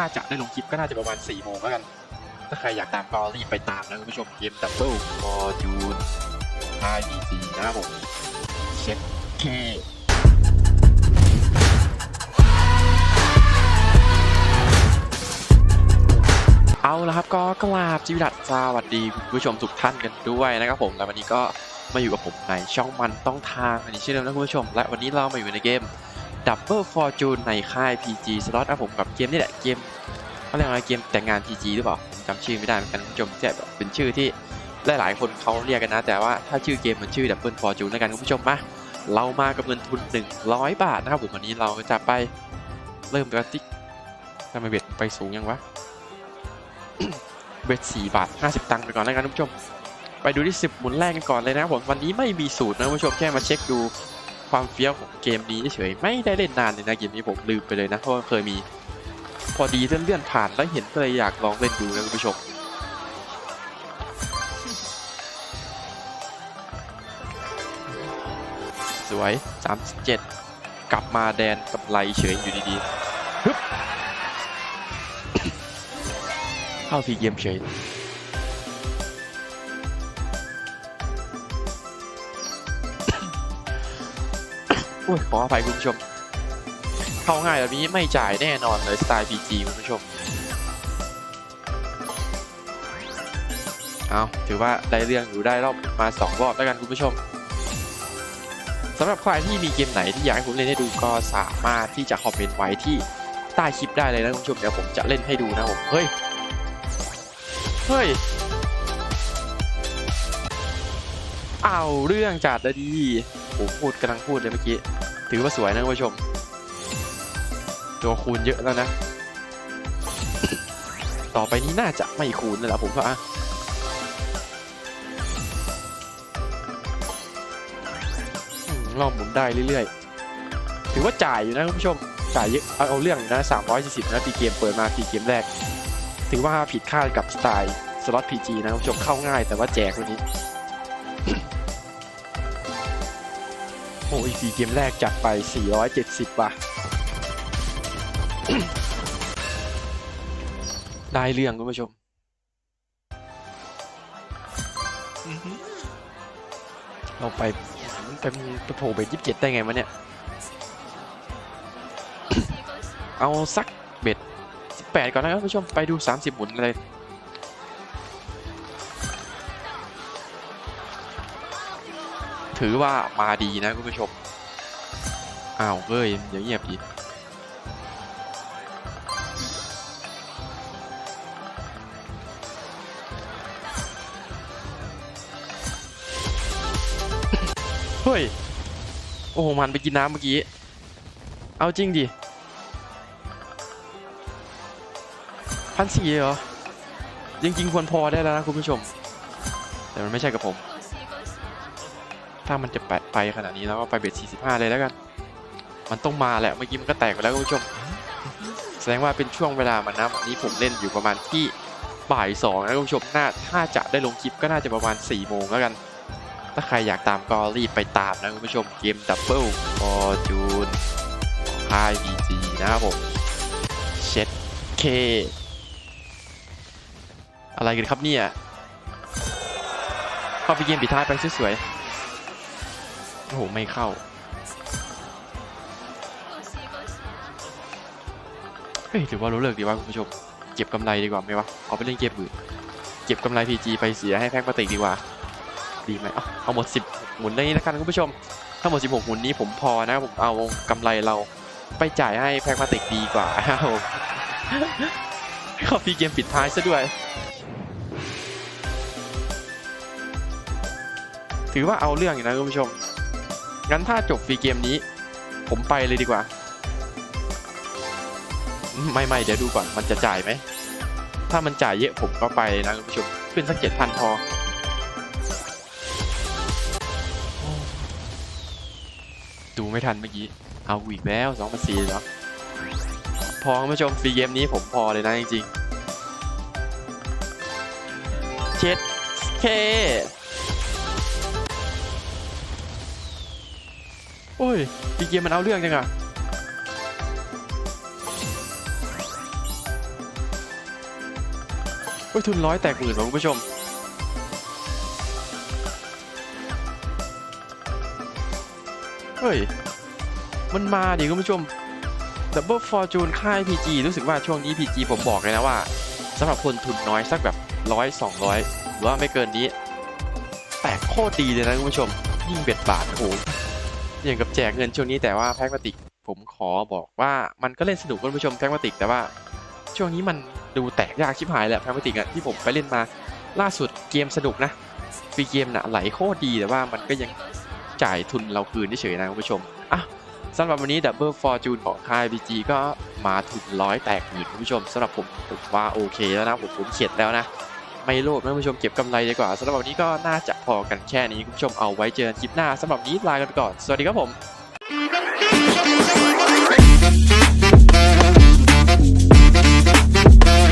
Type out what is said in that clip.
ถ้าจะได้ลงคลิปก็น่าจะประมาณ4โมงแล้วกัน ถ้าใครอยากตามก็รีบไปตามนะคุณผู้ชมเกมดับเบิลฟอร์จูน5 d นะครับผมเช็คเคเอาละครับก็กราบจิวิดัตสวัสดีคุณผู้ชมทุกท่านกันด้วยนะครับผมและวันนี้ก็มาอยู่กับผมในช่องมันต้องทางอันนี้ชื่อเดิมนะคุณผู้ชม และวันนี้เรามาอยู่ในเกม Double Fortune ในค่าย PG Slot นะผมกับเกมนี่แหละเกมเขาเรียกว่าอะเกมแต่งงาน PG หรือเปล่าจำชื่อไม่ได้เหมือนกันคุณผู้ชมแต่แบบเป็นชื่อที่หลาย ๆ คนเขาเรียกกันนะ แต่ว่าถ้าชื่อเกมมันชื่อ Double Fortune แล้วกันคุณผู้ชมมาเรามากับเงินทุน 100 บาทนะครับผมวันนี้เราจะไปเริ่มกันที่ทำไมเบ็ดไปสูงยังวะเบ็ด4บาท 50 ตังค์ไปก่อนแล้วกันท่านผู้ชม ไปดูที่ 10 หมุนแรกกันก่อนเลยนะครับผมวันนี้ไม่มีสูตรนะท่านผู้ชมแค่มาเช็คดู ความเฟี้ยวของเกมนี้เฉยไม่ได้เล่นนานเลยนะเกมนี้ผมลืมไปเลยนะเพราะเคยมี พอดีเลื่อนๆผ่านแล้วเห็นก็เลยอยากลองเล่นดูนะคุณผู้ชมสวย 37 กลับมาแดนกำไรเฉยอยู่ดีๆ ฮึบ เข้าฟรีเกมเฉย อ้ยขออภัยคุณผู้ชม เข้าง่ายแบบนี้ไม่จ่ายแน่นอนเลยสไตล์ PG คุณผู้ชม เอาถือว่าได้เรื่องอยู่ได้รอบมา 2 รอบแล้วกันคุณผู้ชมสำหรับใครที่มีเกมไหนที่อยากให้ผมเล่นให้ดูก็สามารถที่จะคอมเมนต์ไว้ที่ใต้คลิปได้เลยนะคุณผู้ชมเดี๋ยวผมจะเล่นให้ดูนะผม เฮ้ย เฮ้ย เอาเรื่องจัดเลยดี ผมพูดกำลังพูดเลยเมื่อกี้ ถือว่าสวยนะคุณผู้ชม ตัวคูณเยอะแล้วนะ ต่อไปนี้น่าจะไม่คูณแล้วล่ะผมว่าอืมรอบหมุนได้เรื่อยๆ ถือว่าจ่ายอยู่นะคุณผู้ชม จ่ายเยอะ เอาเอาเรื่องอยู่นะ 340 นะปีเกมเปิดมาปีเกมแรก ถือว่าผิดคาดกับสไตล์สล็อต PG นะคุณผู้ชมเข้าง่ายแต่ว่าแจกวันนี้ โอ้ยปีเกมแรกจัดไป 470 ว่ะ ได้เรื่องคุณผู้ชม เราไปไปไปโผล่ไปยี่สิบเจ็ดได้ไงวะเนี่ย เอาสักเบ็ดสิบแปดก่อนนะครับคุณผู้ชม ไปดูสามสิบหมุนเลย ถือว่ามาดีนะคุณผู้ชม อ้าวเฮ้ยเดี๋ยวเงียบดีเฮ้ย โอ้โห มันไปกินน้ำเมื่อกี้ เอาจริงดิพันสี่เหรอ จริง ๆ ควรพอได้แล้วนะคุณผู้ชม แต่มันไม่ใช่กับผม ถ้ามันจะไปไปขนาดนี้แล้วก็ไปเบ็ด45 เลยแล้วกัน มันต้องมาแหละ เมื่อกี้มันก็แตกไปแล้วคุณผู้ชม แสดงว่าเป็นช่วงเวลามันนะวันนี้ผมเล่นอยู่ประมาณที่บ่ายสองนะคุณผู้ชม น่าถ้าจะได้ลงคลิปก็น่าจะประมาณ4โมงแล้วกัน ถ้าใครอยากตามก็รีบไปตามนะคุณผู้ชม เกมดับเบิลฟอร์จูนไฮบีจีนะครับผมเช็ดเค อะไรกันครับเนี่ย เข้าไปเกมปิดท้ายไปสวยๆ โอ้โห ไม่เข้า เฮ้ย หรือว่ารู้เลิกดีวะคุณผู้ชม เก็บกำไรดีกว่าไหมวะ เอาไปเล่นเกมอื่น เก็บกำไร PG ไปเสียให้แพ็กพลาสติกดีกว่า ดีไหมเอาเอาหมด 10 หมุนได้นี้แล้วกันคุณผู้ชมถ้าหมด 16 หมุนนี้ผมพอนะผมเอากำไรเราไปจ่ายให้แพ็กพลาสติกดีกว่าข้าฟรีเกมปิดท้ายซะด้วยถือว่าเอาเรื่องอยู่นะคุณผู้ชม งั้นถ้าจบฟรีเกมนี้ ผมไปเลยดีกว่า ไม่ไม่เดี๋ยวดูก่อนมันจะจ่ายไหม ถ้ามันจ่ายเยอะผมก็ไปนะคุณผู้ชมขึ้นสักเจ็ดพันพอ ดูไม่ทันเมื่อกี้ เอาอีกแล้วสองพันสี่เหรอพอคุณผู้ชมฟรีเกมนี้ผมพอเลยนะจริงๆเจ็ดเค โอ้ยปีเกมมันเอาเรื่องจังอะเฮ้ยทุนร้อยแตกหมื่นว่ะคุณผู้ชม เฮ้ย มันมาดิคุณผู้ชม Double Fortune ค่าย PG รู้สึกว่าช่วงนี้ PG ผมบอกเลยนะว่าสำหรับคนทุนน้อยสักแบบร้อยสองร้อยหรือว่าไม่เกินนี้ แตกโคตรดีเลยนะคุณผู้ชม ยิ่งเบ็ดบาทโอ้ อย่างกับแจกเงินช่วงนี้แต่ว่าแพ็กมาติกผมขอบอกว่ามันก็เล่นสนุกคุณผู้ชมแพ็กมาติกแต่ว่าช่วงนี้มันดูแตกยากชิบหายแหละแพ็กมาติกอะที่ผมไปเล่นมาล่าสุดเกมสนุกนะฟรีเกมน่ะไหลโคตรดีแต่ว่ามันก็ยังจ่ายทุนเราคืนเฉยๆนะคุณผู้ชมอะสำหรับวันนี้ Double Fortune ของค่าย BG ก็มาทุนร้อยแตกหมื่นคุณผู้ชมสำหรับผมผมว่าโอเคแล้วนะผมผมเข็ดแล้วนะ ไม่โลภนะผู้ชมเก็บกำไรดีกว่าสำหรับวันนี้ก็น่าจะพอกันแค่นี้คุณผู้ชมเอาไว้เจอกันคลิปหน้าสำหรับวันนี้ลากันไปก่อน สวัสดีครับผม